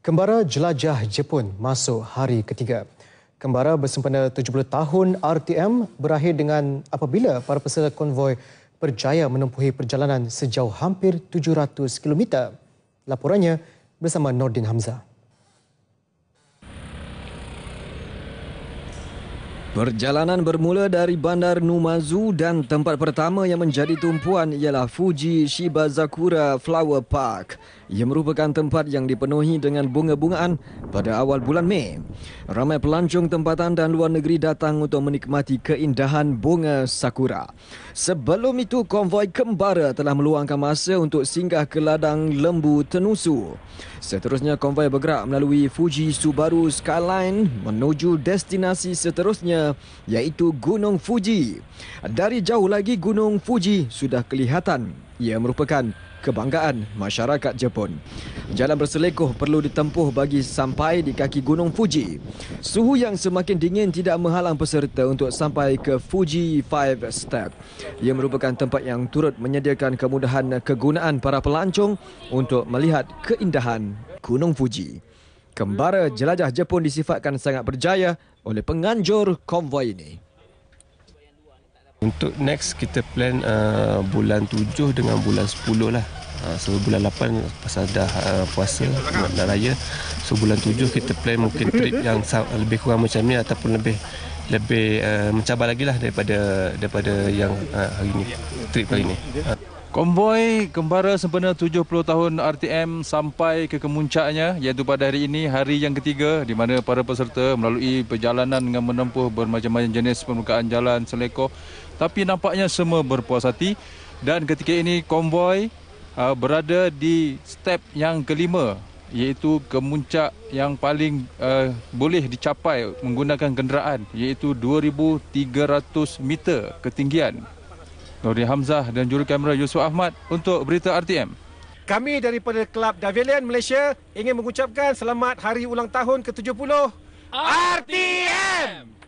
Kembara jelajah Jepun masuk hari ketiga. Kembara bersempena 70 tahun RTM berakhir dengan apabila para peserta konvoi berjaya menempuhi perjalanan sejauh hampir 700 km. Laporannya bersama Nordin Hamzah. Perjalanan bermula dari Bandar Numazu dan tempat pertama yang menjadi tumpuan ialah Fuji Shibazakura Flower Park. Ia merupakan tempat yang dipenuhi dengan bunga-bungaan pada awal bulan Mei. Ramai pelancong tempatan dan luar negeri datang untuk menikmati keindahan bunga sakura. Sebelum itu, konvoi kembara telah meluangkan masa untuk singgah ke ladang lembu Tenusu. Seterusnya, konvoi bergerak melalui Fuji Subaru Skyline menuju destinasi seterusnya iaitu Gunung Fuji. Dari jauh lagi Gunung Fuji sudah kelihatan. Ia merupakan kebanggaan masyarakat Jepun. Jalan berselekoh perlu ditempuh bagi sampai di kaki Gunung Fuji. Suhu yang semakin dingin tidak menghalang peserta untuk sampai ke Fuji Five Step. Ia merupakan tempat yang turut menyediakan kemudahan kegunaan para pelancong untuk melihat keindahan Gunung Fuji. Kembara jelajah Jepun disifatkan sangat berjaya oleh penganjur konvoi ini. Untuk next kita plan uh, bulan 7 dengan bulan 10 lah. Uh, so bulan 8 pasal dah uh, puasa nak raya. So bulan 7 kita plan mungkin trip yang lebih kurang macam ni ataupun lebih lebih uh, mencabar lagi lah daripada daripada yang uh, hari ni trip kali ni. Uh. Konvoi kembara sempena 70 tahun RTM sampai ke kemuncaknya iaitu pada hari ini hari yang ketiga di mana para peserta melalui perjalanan dengan menempuh bermacam-macam jenis permukaan jalan selekoh tapi nampaknya semua berpuas hati. Dan ketika ini konvoi uh, berada di step yang kelima iaitu kemuncak yang paling uh, boleh dicapai menggunakan kenderaan iaitu 2300 meter ketinggian Nuri Hamzah dan juru kamera Yusuf Ahmad untuk berita RTM. Kami daripada Kelab Davilian Malaysia ingin mengucapkan selamat hari ulang tahun ke-70 RTM!